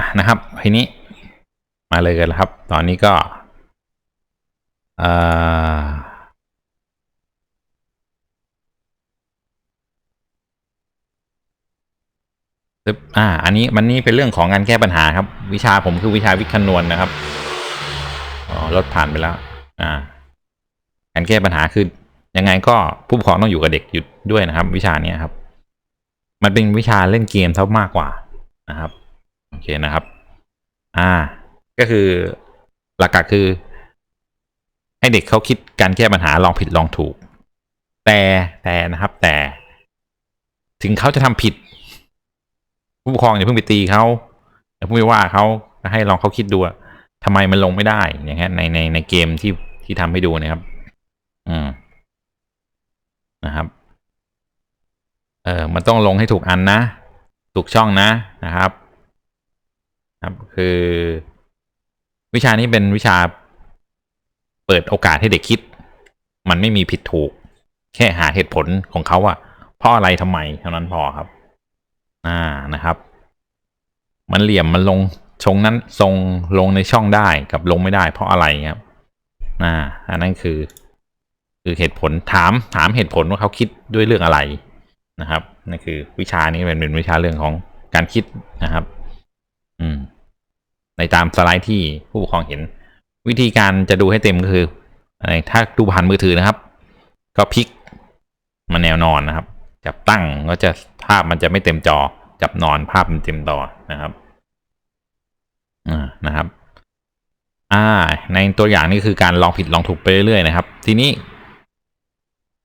อะนะครับทีนี้มาเลยกันแล้วครับ ตอนนี้ก็เอ่ออ่า อันนี้มันนี่เป็นเรื่องของการแก้ปัญหาครับ วิชาผมคือวิชาวิทย์คำนวณนะครับอ๋อรถผ่านไปแล้ว อ่า การแก้ปัญหาคือยังไงก็ผู้ปกครองต้องอยู่กับเด็กอยู่ด้วยนะครับ วิชานี้ครับ มันเป็นวิชาเล่นเกมเท่ามากกว่านะครับ เคนะครับ อ่า ก็คือหลักๆคือ ให้เด็กเขาคิดการแก้ปัญหาลองผิดลองถูก แต่แต่นะครับแต่ ถึงเขาจะทำผิด ผู้ปกครองอย่าเพิ่งไปตีเขาอย่าเพิ่งไปว่าเขาให้ลองเขาคิดดูว่าทำไมมันลงไม่ได้อย่างเงี้ยในในในเกมที่ที่ทำให้ดูนะครับ อืมนะครับ เออมันต้องลงให้ถูกอันนะ ถูกช่องนะนะครับ ครับคือ วิชานี้เป็นวิชาเปิดโอกาสให้เด็กคิด มันไม่มีผิดถูก แค่หาเหตุผลของเขาว่าเพราะอะไรทำไมเท่านั้นพอครับ อ่านะครับ มันเหลี่ยมมันลงชงนั้นทรงลงในช่องได้กับลงไม่ได้ เพราะอะไรครับอ่าอันนั้นคือ คือเหตุผลถามถามเหตุผลว่าเขาคิดด้วยเรื่องอะไรนะครับนั่นคือวิชานี้เป็นเป็นวิชาเรื่องของการคิดนะครับ ในตามสไลด์ที่ผู้ปกครองเห็น วิธีการจะดูให้เต็มก็คือ ถ้าดูผ่านมือถือนะครับ ก็พลิกมาแนวนอนนะครับ จับตั้งก็จะภาพมันจะไม่เต็มจอ จับนอนภาพมันเต็มต่อนะครับอ่านะครับอ่าในตัวอย่างนี้คือการลองผิดลองถูกไปเรื่อยๆนะครับ ทีนี้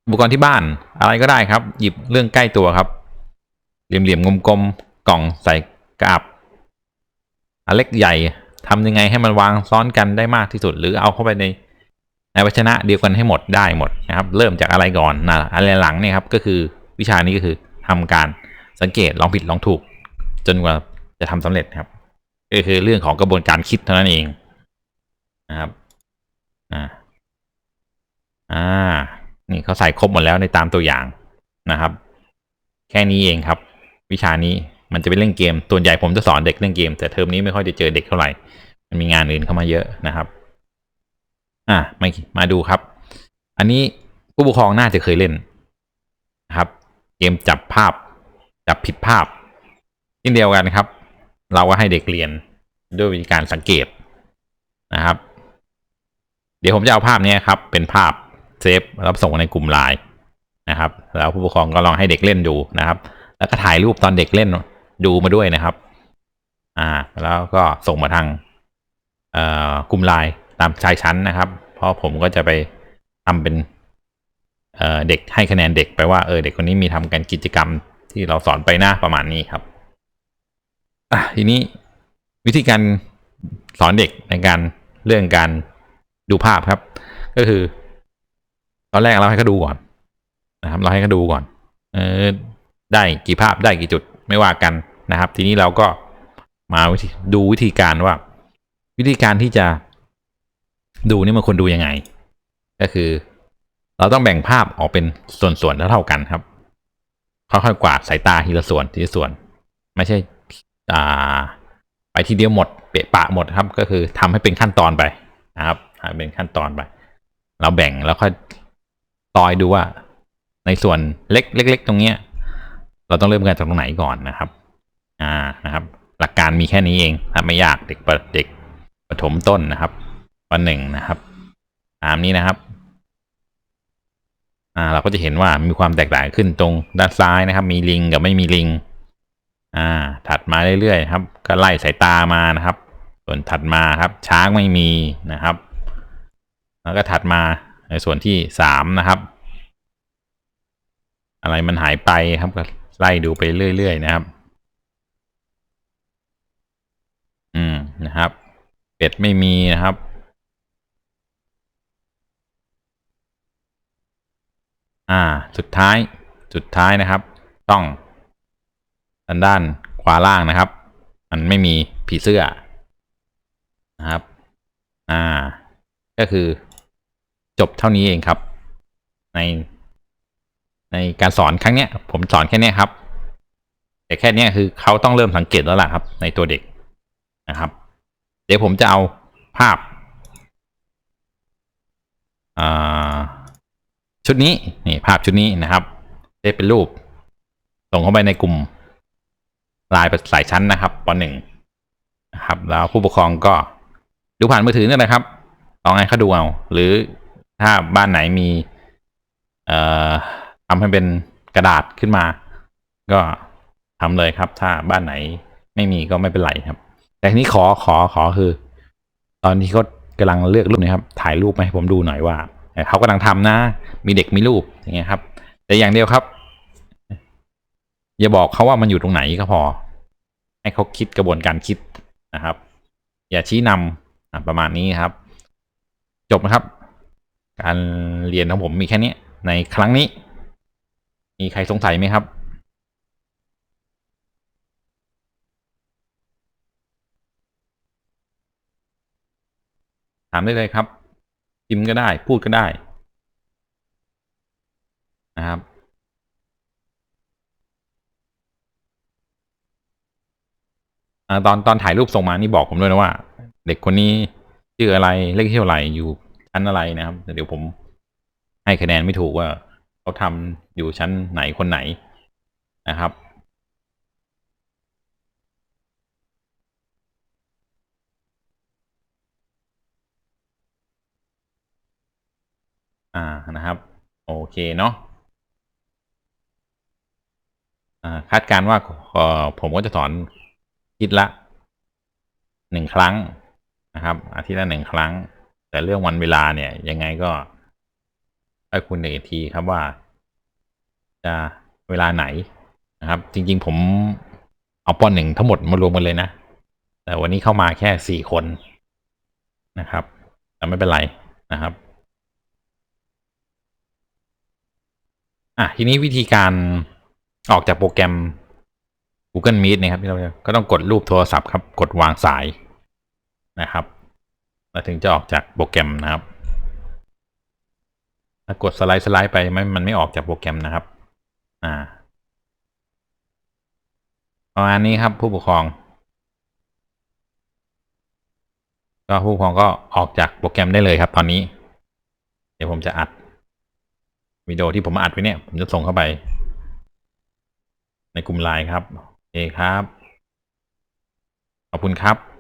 อุปกรณ์ที่บ้านอะไรก็ได้ครับ หยิบเรื่องใกล้ตัวครับ เหลี่ยมๆกลมๆกล่องใส่กาบ อันเล็กใหญ่ทำยังไงให้มันวางซ้อนกันได้มากที่สุด หรือเอาเข้าไปในในภาชนะเดียวกันให้หมดได้หมดนะครับ เริ่มจากอะไรก่อนนะอะไรหลังเนี่ยครับก็คือวิชานี้ก็คือทำการสังเกตลองผิดลองถูก จนกว่าจะทำสำเร็จครับก็คือเรื่องของกระบวนการคิดเท่านั้นเองนะครับอ่าอ่านี่เขาใส่ครบหมดแล้วในตามตัวอย่างนะครับ แค่นี้เองครับ วิชานี้ มันจะเป็นเล่นเกมตัวใหญ่ผมจะสอนเด็กเล่นเกม แต่เทอมนี้ไม่ค่อยจะเจอเด็กเท่าไหร่ มันมีงานอื่นเข้ามาเยอะนะครับอะมามาดูครับ อันนี้ผู้ปกครองน่าจะเคยเล่นนะครับ เกมจับภาพ จับผิดภาพเช่นเดียวกันครับ เราก็ให้เด็กเรียนด้วยวิธีการสังเกตนะครับ เดี๋ยวผมจะเอาภาพนี้ครับ เป็นภาพเซฟแล้วส่งในกลุ่มไลน์นะครับ แล้วผู้ปกครองก็ลองให้เด็กเล่นดูนะครับ แล้วก็ถ่ายรูปตอนเด็กเล่น ดูมาด้วยนะครับ อ่า แล้วก็ส่งมาทางเอ่อกลุ่มไลน์ตามชายชั้นนะครับ เพราะผมก็จะไปทำเป็นเอ่อเด็กให้คะแนนเด็กไปว่าเออเด็กคนนี้มีทำการกิจกรรมที่เราสอนไปหน้าประมาณนี้ครับอะทีนี้วิธีการสอนเด็กในการเรื่องการดูภาพครับ ก็คือ ตอนแรกเราให้เขาดูก่อนนะครับ เราให้เขาดูก่อน เออได้กี่ภาพได้กี่จุด ไม่ว่ากันนะครับ ทีนี้เราก็มาดูวิธีการว่า วิธีการที่จะดูนี่มันควรดูยังไง ก็คือ เราต้องแบ่งภาพออกเป็นส่วนๆเท่าๆกันครับค่อยๆกวาดสายตาทีละส่วนทีละส่วน ไม่ใช่อ่าไปทีเดียวหมดเปะปะหมดครับ ก็คือทำให้เป็นขั้นตอนไปนะครับเป็นขั้นตอนไป เราแบ่งแล้วค่อยตอยดูว่า ในส่วนเล็กเล็กๆตรงเนี้ย เราต้องเริ่มกันจากตรงไหนก่อนนะครับ อ่านะครับ หลักการมีแค่นี้เองถ้าไม่ยากเด็กปเด็กประถมต้นนะครับวันหนึ่งนะครับ ตามนี้นะครับอ่าเราก็จะเห็นว่ามีความแตกต่างขึ้นตรงด้านซ้ายนะครับ มีลิงกับไม่มีลิง อ่า ถัดมาเรื่อยๆครับ ก็ไล่สายตามานะครับ ส่วนถัดมาครับ ช้างไม่มีนะครับ แล้วก็ถัดมาในส่วนที่สามนะครับ อะไรมันหายไปครับก็ ไล่ดูไปเรื่อย ๆ นะครับ อืมนะครับ เป็ดไม่มีนะครับ อ่า สุดท้าย สุดท้ายนะครับ ต้องด้านด้านขวาล่างนะครับ มันไม่มีผีเสื้อนะครับ อ่า ก็คือจบเท่านี้เองครับ ใน ในการสอนครั้งเนี้ยผมสอนแค่เนี้ยครับ แต่แค่เนี้ยคือเขาต้องเริ่มสังเกตแล้วล่ะครับ ในตัวเด็กนะครับ เดี๋ยวผมจะเอาภาพาชุดนี้นี่ภาพชุดนี้นะครับได้เป็นรูป ส่งเข้าไปในกลุ่มไลายสายชั้นนะครับปหนึ่งนะครับ แล้วผู้ปกครองก็ดูผ่านมือถือนี่แหละครับลองให้เขาดูเอาหรือถ้าบ้านไหนมี เอ่อ ทำให้เป็นกระดาษขึ้นมา ก็ทำเลยครับ ถ้าบ้านไหนไม่มีก็ไม่เป็นไรครับ แต่ทีนี้ขอขอขอคือ ตอนที่เขากำลังเลือกรูปนะครับ ถ่ายรูปมาให้ผมดูหน่อยว่าเขากำลังทำนะ มีเด็กมีรูปอย่างเงี้ยครับ แต่อย่างเดียวครับ อย่าบอกเขาว่ามันอยู่ตรงไหนก็พอ ให้เขาคิดกระบวนการคิดนะครับ อย่าชี้นำประมาณนี้ครับ จบนะครับ การเรียนของผมมีแค่นี้ในครั้งนี้ มีใครสงสัยไหมครับ ถามได้เลยครับพิมพ์ก็ได้พูดก็ได้ นะครับอตอนตอนถ่ายรูปส่งมานี่บอกผมด้วยนะว่า เด็กคนนี้ชื่ออะไรเลขที่เท่าไหร่อยู่ชั้นอะไรนะครับเดี๋ยวผมให้คะแนนไม่ถูกว่า เขาทำอยู่ชั้นไหนคนไหนนะครับ อ่านะครับ โอเคเนาะอ่าคาดการณ์ว่าผมก็จะสอนอาทิตละหนึ่งครั้งนะครับ อาทิตย์ละหนึ่งครั้ง แต่เรื่องวันเวลาเนี่ยยังไงก็ คุณเอกทีครับว่า จะเวลาไหนนะครับ จริง ๆ ผมเอาปอนหนึ่งทั้งหมดมารวมกันเลยนะ แต่วันนี้เข้ามาแค่สี่คนนะครับ แต่ไม่เป็นไรนะครับอะทีนี้วิธีการออกจากโปรแกรม Google Meet นะครับที่เราก็ต้องกดรูปโทรศัพท์ครับ กดวางสายนะครับ แล้วถึงจะออกจากโปรแกรมนะครับ ถ้ากดสไลด์สไลด์ไปไม่มันไม่ออกจากโปรแกรมนะครับ อ่าประมาณนี้ครับผู้ปกครอง ก็ผู้ปกครองก็ออกจากโปรแกรมได้เลยครับ ตอนนี้ เดี๋ยวผมจะอัดวิดีโอที่ผมอัดไว้เนี่ย ผมจะส่งเข้าไป ในกลุ่มไลน์ครับโอเคครับ ขอบคุณครับ